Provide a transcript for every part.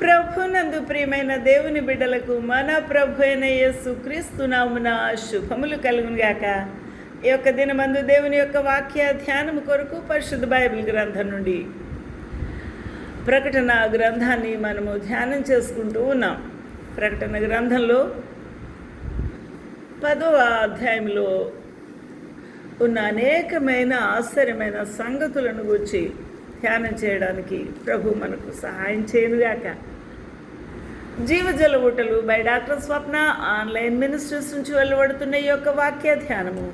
ప్రభునందు ప్రియమైన దేవుని బిడ్డలకు మన ప్రభు అయిన యేసు క్రీస్తు శుభములు కలుగునుగాక. ఈ యొక్క దినమందు దేవుని యొక్క వాక్య ధ్యానము కొరకు పరిశుద్ధ బైబిల్ గ్రంథం నుండి ప్రకటన గ్రంథాన్ని మనము ధ్యానం చేసుకుంటూ ఉన్నాం. ప్రకటన గ్రంథంలో పదవ అధ్యాయంలో ఉన్న అనేకమైన ఆశ్చర్యమైన సంగతులను గురించి ధ్యానం చేయడానికి ప్రభు మనకు సహాయం చేయనుగాక. జీవజల ఊటలు by doctor Swapna online ministries నుంచి వెలువడుతున్న ఈ యొక్క వాక్య ధ్యానము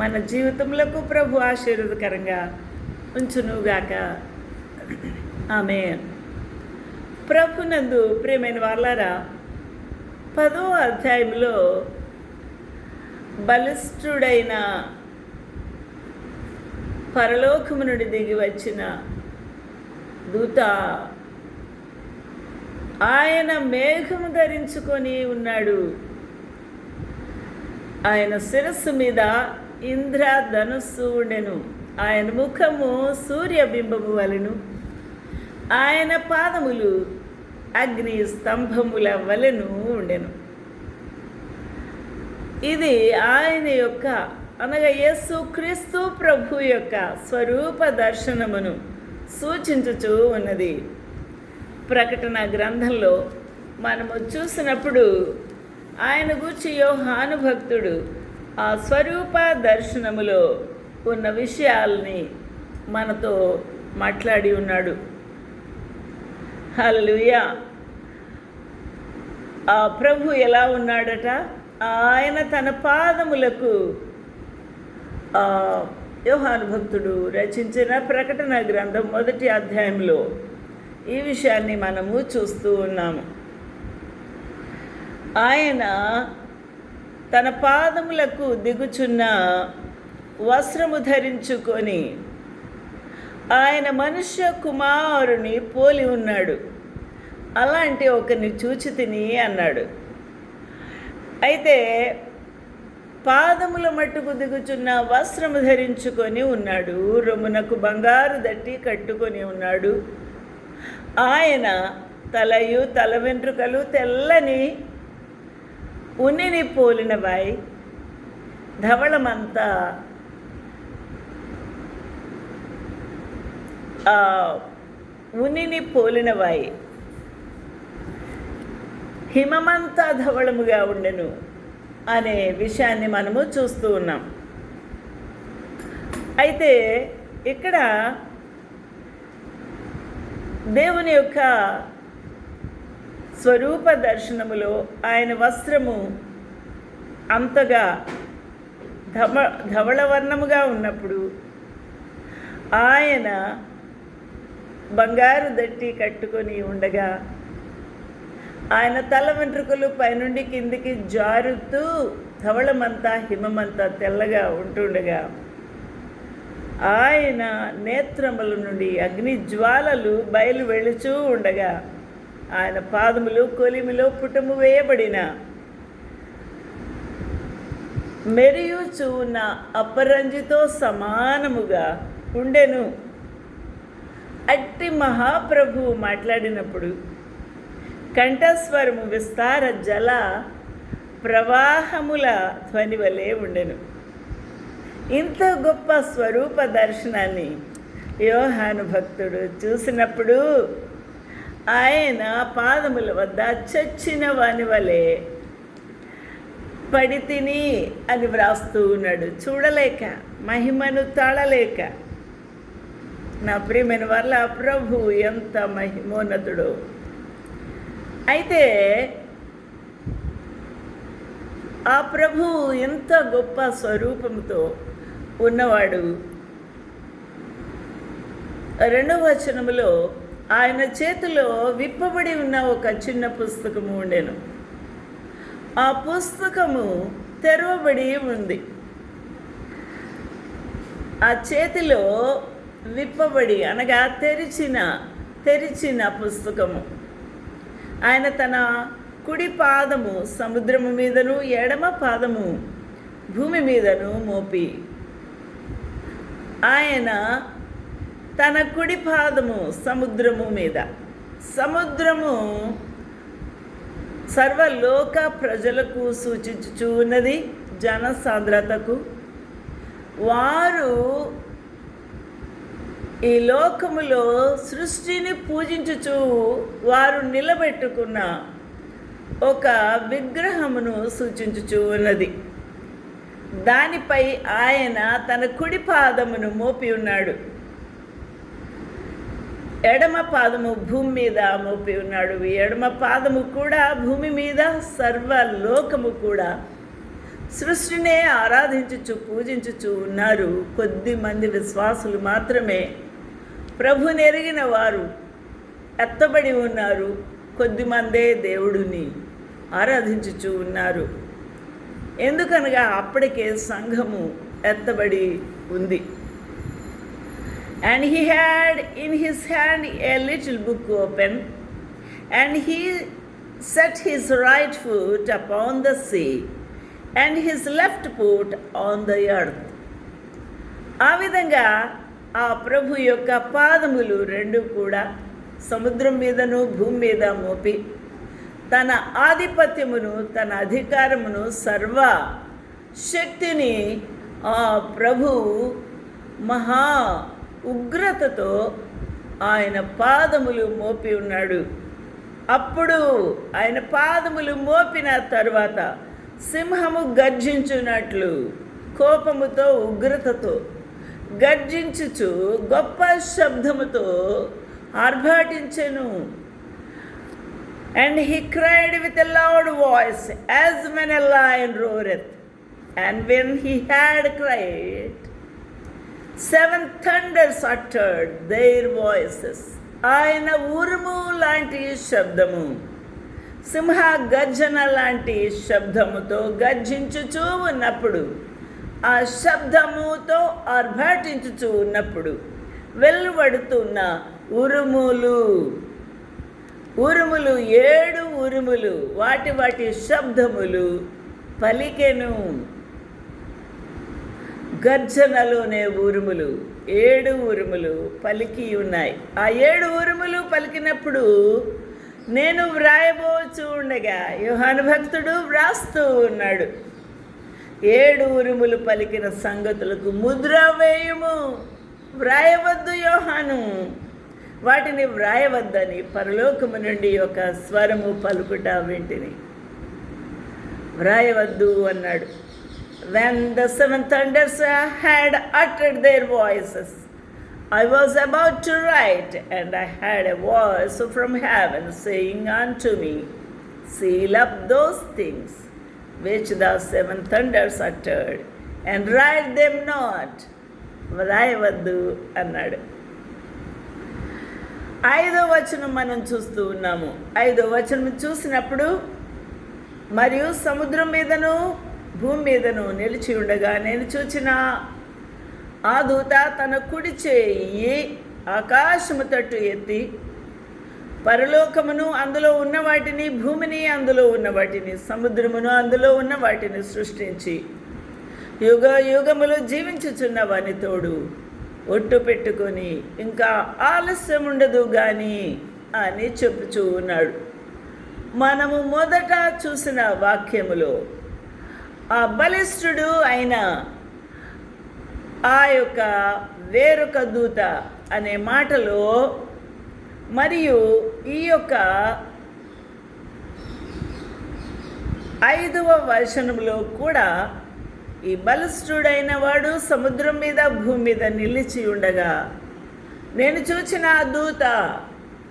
మన జీవితములకు ప్రభు ఆశీర్వదకరంగా ఉంచునుగాక. ఆమె ప్రభునందు ప్రియమైన వాళ్ళారా పదో అధ్యాయంలో బలిష్ఠుడైన పరలోకము నుండి దిగి వచ్చిన దూత ఆయన మేఘము ధరించుకొని ఉన్నాడు. ఆయన శిరస్సు మీద ఇంద్ర ధనుస్సు ఉండెను. ఆయన ముఖము సూర్యబింబము వలెను. ఆయన పాదములు అగ్ని స్తంభముల వలెను ఉండెను. ఇది ఆయన యొక్క అనగా యేసు క్రీస్తు ప్రభు యొక్క స్వరూప దర్శనమును సూచించుచూ ఉన్నది. ప్రకటన గ్రంథంలో మనము చూసినప్పుడు ఆయన గూర్చి యోహాను భక్తుడు ఆ స్వరూప దర్శనములో ఉన్న విషయాల్ని మనతో మాట్లాడి ఉన్నాడు. హల్లెలూయా! ఆ ప్రభు ఎలా ఉన్నాడట? ఆయన తన పాదములకు యోహాను భక్తుడు రచించిన ప్రకటన గ్రంథం మొదటి అధ్యాయంలో ఈ విషయాన్ని మనము చూస్తూ ఉన్నాము. ఆయన తన పాదములకు దిగుచున్న వస్త్రము ధరించుకొని ఆయన మనుష్య కుమారుని పోలి ఉన్నాడు. అలాంటి ఒకరిని చూచి తిని అన్నాడు. అయితే పాదముల మట్టుకు దిగుచున్న వస్త్రము ధరించుకొని ఉన్నాడు. రొమ్మునకు బంగారు దట్టి కట్టుకొని ఉన్నాడు. ఆయన తలయు తల వెంట్రుకలు తెల్లని ఉన్నిని పోలినవాయి. ధవళమంతా ఉన్నిని ఉనిని పోలినవై హిమమంతా ధవళముగా ఉండెను. అనే విషయాన్ని మనము చూస్తూ ఉన్నాం. అయితే ఇక్కడ దేవుని యొక్క స్వరూప దర్శనములో ఆయన వస్త్రము అంతగా ధమ ధవళవర్ణముగా ఉన్నప్పుడు ఆయన బంగారు దట్టి కట్టుకొని ఉండగా ఆయన తల వెంట్రుకలు పైనుండి కిందికి జారుతూ ధవళమంతా హిమమంతా తెల్లగా ఉంటుండగా ఆయన నేత్రముల నుండి అగ్ని జ్వాలలు బయలు వెళుచూ ఉండగా ఆయన పాదములు కొలిమిలో పుటము వేయబడిన మెరియుచు ఉన్న అపరంజితో సమానముగా ఉండెను. అట్టి మహాప్రభువు మాట్లాడినప్పుడు కంఠస్వరము విస్తార జల ప్రవాహముల ధ్వని వలె ఉండెను. ఇంత గొప్ప స్వరూప దర్శనాన్ని యోహాను భక్తుడు చూసినప్పుడు ఆయన పాదముల వద్ద చచ్చిన వాని వలె పడి తిని అని వ్రాస్తూ ఉన్నాడు. చూడలేక మహిమను తాళలేక. నా ప్రియమైన వల్ల ప్రభు ఎంత మహిమోన్నతుడో. అయితే ఆ ప్రభు ఎంత గొప్ప స్వరూపంతో ఉన్నవాడు. రెండవ వచనములో ఆయన చేతిలో విప్పబడి ఉన్న ఒక చిన్న పుస్తకము ఉండెను. ఆ పుస్తకము తెరవబడి ఉంది. ఆ చేతిలో విప్పబడి అనగా తెరిచిన తెరిచిన పుస్తకము. ఆయన తన కుడి పాదము సముద్రము మీదను ఎడమ పాదము భూమి మీదను మోపి. ఆయన తన కుడి పాదము సముద్రము మీద. సముద్రము సర్వలోక ప్రజలకు సూచించుచున్నది జన సాంద్రతకు. వారు ఈ లోకములో సృష్టిని పూజించుచు వారు నిలబెట్టుకున్న ఒక విగ్రహమును సూచించుచూ ఉన్నది. దానిపై ఆయన తన కుడి పాదమును మోపి ఉన్నాడు. ఎడమ పాదము భూమి మీద మోపి ఉన్నాడు. ఎడమ పాదము కూడా భూమి మీద సర్వలోకము కూడా సృష్టినే ఆరాధించుచు పూజించుచు ఉన్నారు. కొద్ది మంది విశ్వాసులు మాత్రమే ప్రభు నెరిగిన వారు ఎత్తబడి ఉన్నారు. కొద్దిమందే దేవుడిని ఆరాధించుచు ఉన్నారు. ఎందుకనగా అప్పటికే సంఘము ఎత్తబడి ఉంది. And he had in his hand a little book open and he set his right foot upon the sea and his left foot on the earth ఆ విధంగా ఆ ప్రభు యొక్క పాదములు రెండు కూడా సముద్రం మీదను భూమి మీద మోపి. తన ఆధిపత్యమును తన అధికారమును సర్వ శక్తిని ఆ ప్రభు మహా ఉగ్రతతో ఆయన పాదములు మోపి ఉన్నాడు. అప్పుడు ఆయన పాదములు మోపిన తరువాత సింహము గర్జించున్నట్లు కోపముతో ఉగ్రతతో గర్జించుచు గొప్ప శబ్దముతో ఆర్భాటించెను. And he cried with loud voice as when a lion roareth and when he had cried seven thunders uttered their voices ఆయన ఉరుము లాంటి శబ్దము సింహ గర్జన లాంటి శబ్దముతో గర్జించుచూ ఉన్నప్పుడు ఆ శబ్దముతో ఆర్భాటించుచూ ఉన్నప్పుడు వెలువడుతున్న ఉరుములు. ఉరుములు ఏడు ఉరుములు వాటి వాటి శబ్దములు పలికెను. గర్జనలోనే ఉరుములు ఏడు ఉరుములు పలికి ఉన్నాయి. ఆ ఏడు ఉరుములు పలికినప్పుడు నేను వ్రాయబోచు ఉండగా యోహాను భక్తుడు వ్రాస్తూ ఉన్నాడు. ఏడు ఉరుములు పలికిన సంగతులకు ముద్ర వేయము. వ్రాయవద్దు యోహాను. వాటిని వ్రాయవద్దని పరలోకము నుండి ఒక స్వరము పలుకుట వింటిని. వ్రాయవద్దు అన్నాడు. When the seven thunders had అటెడ్ their voices I was about to write and I had a voice from heaven saying unto me seal up those things which the seven thunders uttered, and write them not వ్రాయవద్దు అన్నాడు. ఐదో వచనం మనం చూస్తూ ఉన్నాము. ఐదో వచనం చూసినప్పుడు మరియు సముద్రం మీదను భూమి మీదను నిలిచి ఉండగా నేను చూచిన ఆ దూత తన కుడి చేయి ఆకాశము తట్టు ఎత్తి పరలోకమును అందులో ఉన్న వాటిని భూమిని అందులో ఉన్న వాటిని సముద్రమును అందులో ఉన్న వాటిని సృష్టించి యుగ యుగములు జీవించుచున్న వాని తోడు ఒట్టు పెట్టుకొని ఇంకా ఆలస్యం ఉండదు కానీ అని చెప్పుచూ ఉన్నాడు. మనము మొదట చూసిన వాక్యములో ఆ బలిష్ఠుడు అయిన ఆ యొక్క వేరొక దూత అనే మాటలో మరియు ఈ యొక్క ఐదవ వర్షంలో కూడా ఈ బలిష్ఠుడైన వాడు సముద్రం మీద భూమి మీద నిలిచి ఉండగా నేను చూచిన దూత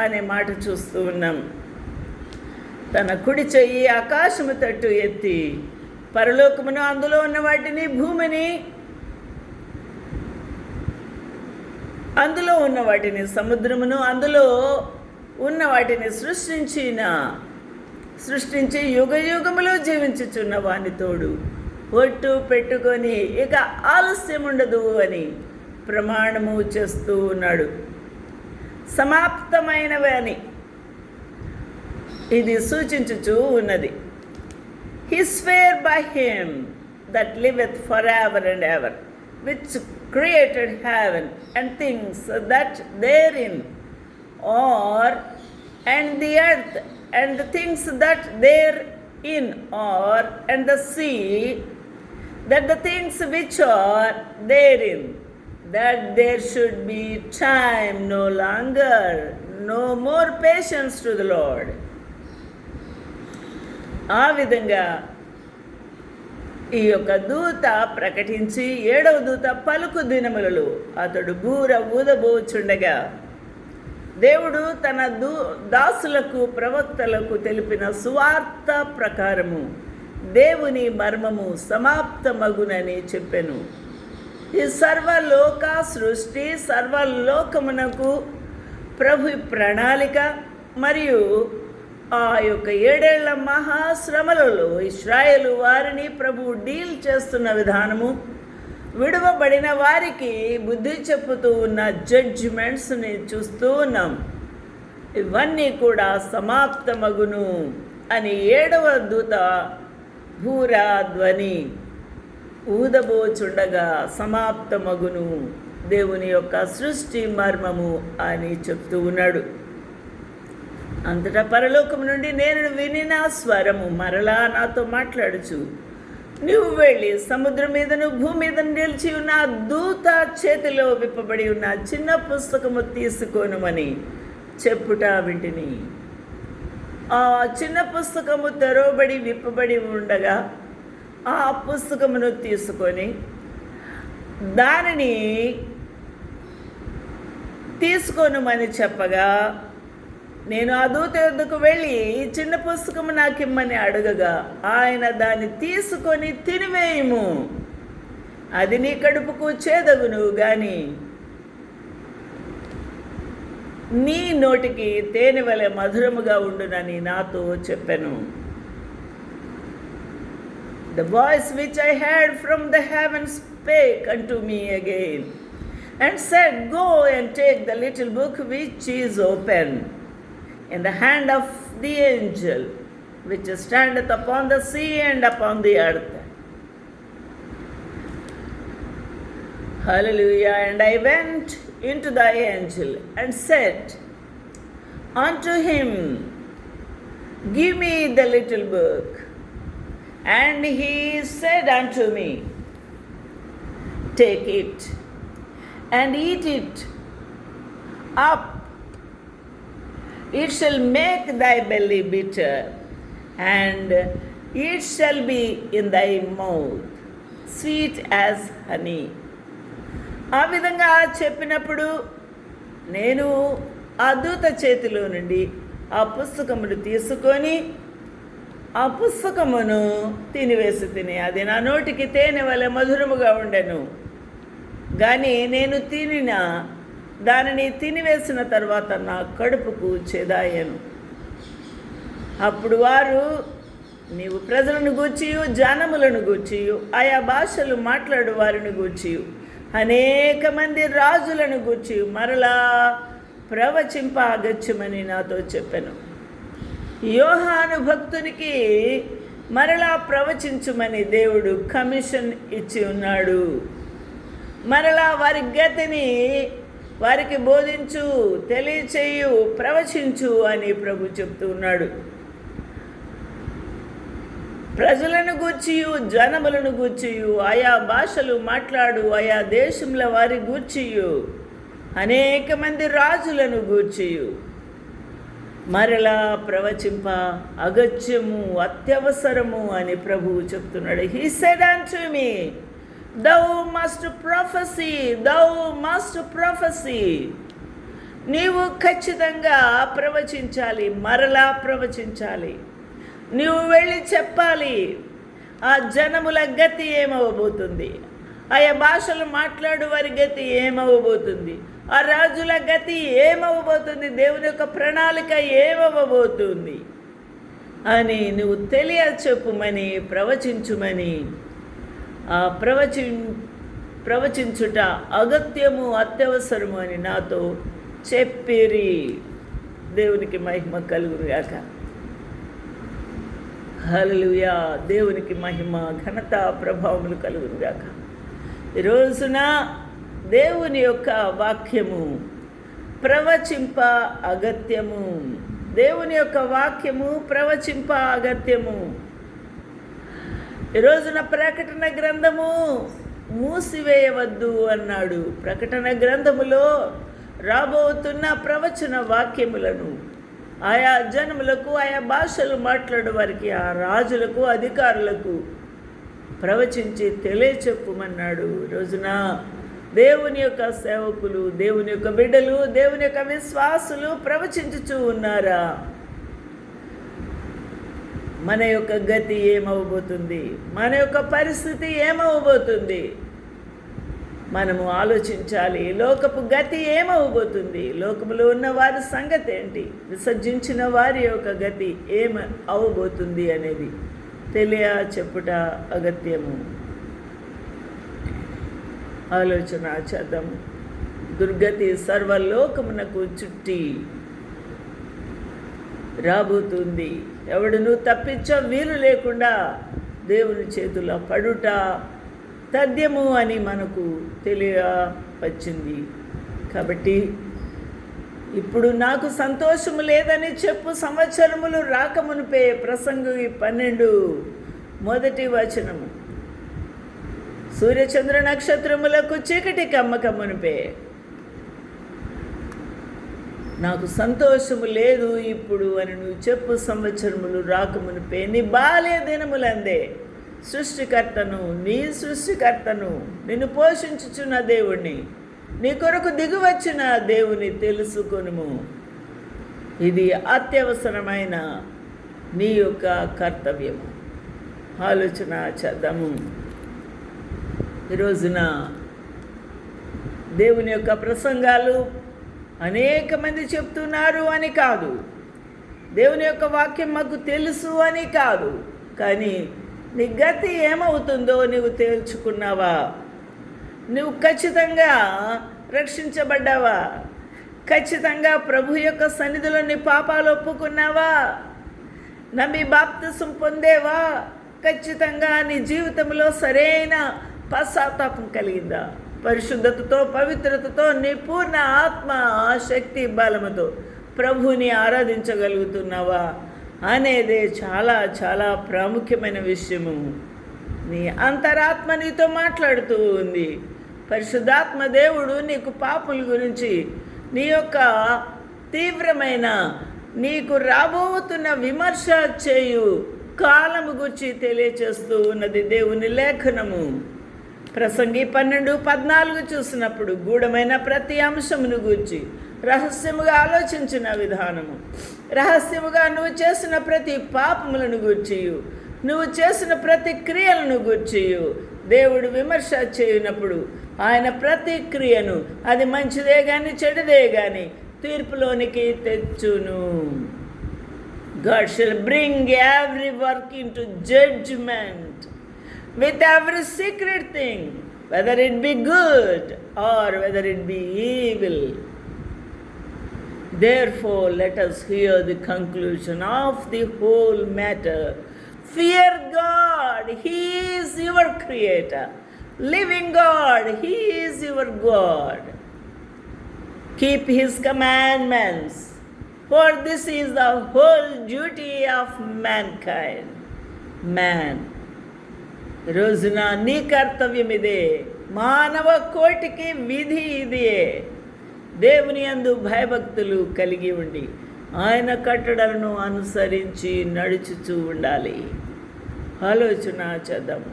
అనే మాట చూస్తూ ఉన్నాం. తన కుడి చెయ్యి ఆకాశము తట్టు ఎత్తి పరలోకమును అందులో ఉన్న వాటిని భూమిని అందులో ఉన్న వాటిని సముద్రమును అందులో ఉన్న వాటిని సృష్టించిన సృష్టించి యుగ యుగములో జీవించుచున్న వాని తోడు ఒట్టు పెట్టుకొని ఇక ఆలస్యం ఉండదు అని ప్రమాణము చేస్తూ ఉన్నాడు. సమాప్తమైనవి అని ఇది సూచించుచూ ఉన్నది. He sware by him that liveth for ever and ever which Created heaven and things that therein are and the earth and the things that therein are, and the sea, that the things which are therein, that there should be time no longer, no more patience to the Lord. ఆ విధంగా ఈ యొక్క దూత ప్రకటించి ఏడవ దూత పలుకు దినములలో అతడు బూర ఊదబోచుండగా దేవుడు తన దూ దాసులకు ప్రవక్తలకు తెలిపిన సువార్త ప్రకారము దేవుని మర్మము సమాప్తమగునని చెప్పెను. ఈ సర్వలోక సృష్టి సర్వలోకమునకు ప్రభు ప్రణాళిక మరియు ఆ యొక్క ఏడేళ్ళ మహాశ్రమలలో ఇస్రాయేలు వారిని ప్రభు డీల్ చేస్తున్న విధానము విడువబడిన వారికి బుద్ధి చెప్పుతూ ఉన్న జడ్జిమెంట్స్ని చూస్తూ ఉన్నాం. ఇవన్నీ కూడా సమాప్తమగును అని ఏడవ దూత భూరా ధ్వని ఊదబోచుండగా సమాప్తమగును దేవుని యొక్క సృష్టి మర్మము అని చెప్తూ ఉన్నాడు. అంతటా పరలోకం నుండి నేను వినిన స్వరము మరలా నాతో మాట్లాడుచు. నువ్వు వెళ్ళి సముద్రం మీదను భూమి మీద నిలిచి ఉన్న దూత చేతిలో విప్పబడి ఉన్న చిన్న పుస్తకము తీసుకోనుమని చెప్పుట వింటిని. ఆ చిన్న పుస్తకము తెరవబడి విప్పబడి ఉండగా ఆ పుస్తకమును తీసుకొని దానిని తీసుకోనుమని చెప్పగా నేను అదూ తెద్దుకు వెళ్ళి ఈ చిన్న పుస్తకము నాకు ఇమ్మని అడగగా ఆయన దాన్ని తీసుకొని తినివేయము. అది నీ కడుపుకు చేదగు నువ్వు గాని నీ నోటికి తేనె వలె మధురముగా ఉండునని నాతో చెప్పాను. The voice which I had from the heaven spake unto me again and said go and take the little book which is open in the hand of the angel which standeth upon the sea and upon the earth. Hallelujah. And I went into the angel and said unto him, Give me the little book. And he said unto me, Take it and eat it up. It shall make thy belly bitter, and it shall be in thy mouth sweet as honey. ఆ విధంగా చెప్పినప్పుడు నేను అద్భుత చేతిలో నుండి ఆ పుస్తకమును తీసుకొని ఆ పుస్తకమును తినివేసి తిని అది నా నోటికి తేనె వల్ల మధురముగా ఉండెను కానీ నేను తినిన దానిని తినివేసిన తర్వాత నా కడుపుకు చెదాయను. అప్పుడు వారు నీవు ప్రజలను గూర్చియు జానములను గూర్చియు ఆయా భాషలు మాట్లాడు వారిని గూర్చియు అనేక మంది రాజులను గూర్చి మరలా ప్రవచింప అగత్యమని నాతో చెప్పాను. యోహాను భక్తునికి మరలా ప్రవచించుమని దేవుడు కమిషన్ ఇచ్చి ఉన్నాడు. మరలా వారి గతిని వారికి బోధించు తెలియచేయు ప్రవచించు అని ప్రభు చెప్తూ ఉన్నాడు ప్రజలను గూర్చియు జనములను గూర్చియు ఆయా భాషలు మాట్లాడు ఆయా దేశముల వారి గూర్చియు అనేక మంది రాజులను గూర్చియు. మరలా ప్రవచింప అగత్యము అత్యవసరము అని ప్రభువు చెప్తున్నాడు. He said to me thou must prophesy thou must prophesy నీవు ఖచ్చితంగా ప్రవచించాలి మరలా ప్రవచించాలి. నీవు వెళ్ళి చెప్పాలి ఆ జనముల గతి ఏమవబోతుంది ఆయా భాషలు మాట్లాడు వారి గతి ఏమవ్వబోతుంది? ఆ రాజుల గతి ఏమవ్వబోతుంది? దేవుని యొక్క ప్రణాళిక ఏమవ్వబోతుంది? అని నువ్వు తెలియ చెప్పుమని ప్రవచించుమని ప్రవచి ప్రవచించుట అగత్యము అత్యవసరము అని నాతో చెప్పిరి. దేవునికి మహిమ కలుగురుగాక హల్లెలూయా. దేవునికి మహిమ ఘనత ప్రభావములు కలుగురుగాక ఈరోజున రోజున దేవుని యొక్క వాక్యము ప్రవచింప అగత్యము. దేవుని యొక్క వాక్యము ప్రవచింప అగత్యము. ఈ రోజున ప్రకటన గ్రంథము మూసివేయవద్దు అన్నాడు. ప్రకటన గ్రంథములో రాబోతున్న ప్రవచన వాక్యములను ఆయా జనములకు ఆయా భాషలు మాట్లాడే వారికి ఆ రాజులకు అధికారులకు ప్రవచించి తెలియచెప్పుమన్నాడు. రోజున దేవుని యొక్క సేవకులు దేవుని యొక్క బిడ్డలు దేవుని యొక్క విశ్వాసులు ప్రవచించుచూ ఉన్నారా? మన యొక్క గతి ఏమవబోతుంది మన యొక్క పరిస్థితి ఏమవబోతుంది మనము ఆలోచించాలి లోకపు గతి ఏమవబోతుంది లోకములో ఉన్న వారి సంగతి ఏంటి? విసర్జించిన వారి యొక్క గతి ఏమ అవబోతుంది అనేది తెలియ చెప్పుట అగత్యము. ఆలోచన చేద్దాము దుర్గతి సర్వలోకమునకు చుట్టి రాబోతుంది. ఎవడును తప్పించో వీలు లేకుండా దేవుని చేతుల్లో పడుట తథ్యము అని మనకు తెలియ వచ్చింది కాబట్టి ఇప్పుడు నాకు సంతోషము లేదని చెప్పు సంవత్సరములు రాకమునిపే ప్రసంగు పన్నెండు మొదటి వచనము. సూర్యచంద్ర నక్షత్రములకు చీకటి కమ్మకమునిపే నాకు సంతోషము లేదు ఇప్పుడు అని నువ్వు చెప్పు సంవత్సరములు రాకమునిపే నీ బాల్య దినములందే. సృష్టికర్తను నీ సృష్టికర్తను నిన్ను పోషించుచున్న దేవుణ్ణి నీ కొరకు దిగువచ్చిన దేవుని తెలుసుకొనుము. ఇది అత్యవసరమైన నీ యొక్క కర్తవ్యము. ఆలోచన చేద్దాము. ఈ రోజున దేవుని యొక్క ప్రసంగాలు అనేక మంది చెప్తున్నారు అని కాదు. దేవుని యొక్క వాక్యం మాకు తెలుసు అని కాదు. కానీ నీ గతి ఏమవుతుందో నీవు తేల్చుకున్నావా? నువ్వు ఖచ్చితంగా రక్షించబడ్డావా? ఖచ్చితంగా ప్రభు యొక్క సన్నిధిలో నీ పాపాలు ఒప్పుకున్నావా? నమ్మి బాప్తిసం పొందేవా? ఖచ్చితంగా నీ జీవితంలో సరైన పశ్చాత్తాపం కలిగిందా? పరిశుద్ధతతో పవిత్రతతో నీ పూర్ణ ఆత్మ శక్తి బలముతో ప్రభుని ఆరాధించగలుగుతున్నావా అనేది చాలా చాలా ప్రాముఖ్యమైన విషయము. నీ అంతరాత్మ నీతో మాట్లాడుతూ ఉంది. పరిశుద్ధాత్మ దేవుడు నీకు పాపుల గురించి నీ యొక్క తీవ్రమైన నీకు రాబోతున్న విమర్శ చేయు కాలము గురించి తెలియచేస్తూ ఉన్నది దేవుని లేఖనము. ప్రసంగి పన్నెండు పద్నాలుగు చూసినప్పుడు గూఢమైన ప్రతి అంశమును గూర్చి రహస్యముగా ఆలోచించిన విధానము. రహస్యముగా నువ్వు చేసిన ప్రతి పాపములను గూర్చియు. నువ్వు చేసిన ప్రతి క్రియలను గూర్చియు. దేవుడు విమర్శ చేయనప్పుడు ఆయన ప్రతి క్రియను అది మంచిదే కానీ చెడుదే కానీ తీర్పులోనికి తెచ్చును. God bring every work into judgment with every secret thing, whether it be good or whether it be evil. Therefore, let us hear the conclusion of the whole matter. Fear God, He is your Creator. Living God, He is your God. Keep His commandments, for this is the whole duty of mankind. Man. రోజున నీ కర్తవ్యం ఇదే మానవ కోటికి విధి ఇదే దేవుని అందు భయభక్తులు కలిగి ఉండి ఆయన కట్టడలను అనుసరించి నడుచుచూ ఉండాలి. ఆలోచన చేద్దాము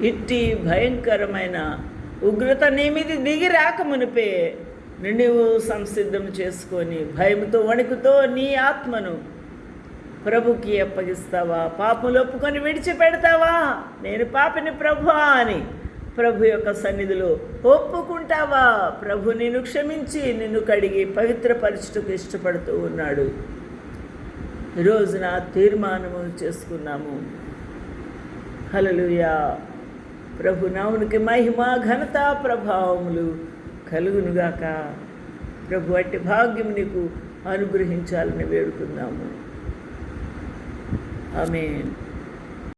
ఇట్టి భయంకరమైన ఉగ్రత నీ మీద దిగి రాకమునిపే నువ్వు సంసిద్ధం చేసుకొని భయంతో వణుకుతో నీ ఆత్మను ప్రభుకి అప్పగిస్తావా? పాపములు ఒప్పుకొని విడిచిపెడతావా? నేను పాపిని ప్రభు అని ప్రభు యొక్క సన్నిధిలో ఒప్పుకుంటావా? ప్రభు నిన్ను క్షమించి నిన్ను కడిగి పవిత్రపరచుటకు ఇష్టపడుతూ ఉన్నాడు. ఈరోజున తీర్మానము చేసుకున్నాము. హలలుయా ప్రభు నామునికి మహిమ ఘనత ప్రభావములు కలుగునుగాక. ప్రభు అట్టి భాగ్యం నీకు అనుగ్రహించాలని వేడుకుందాము. I mean.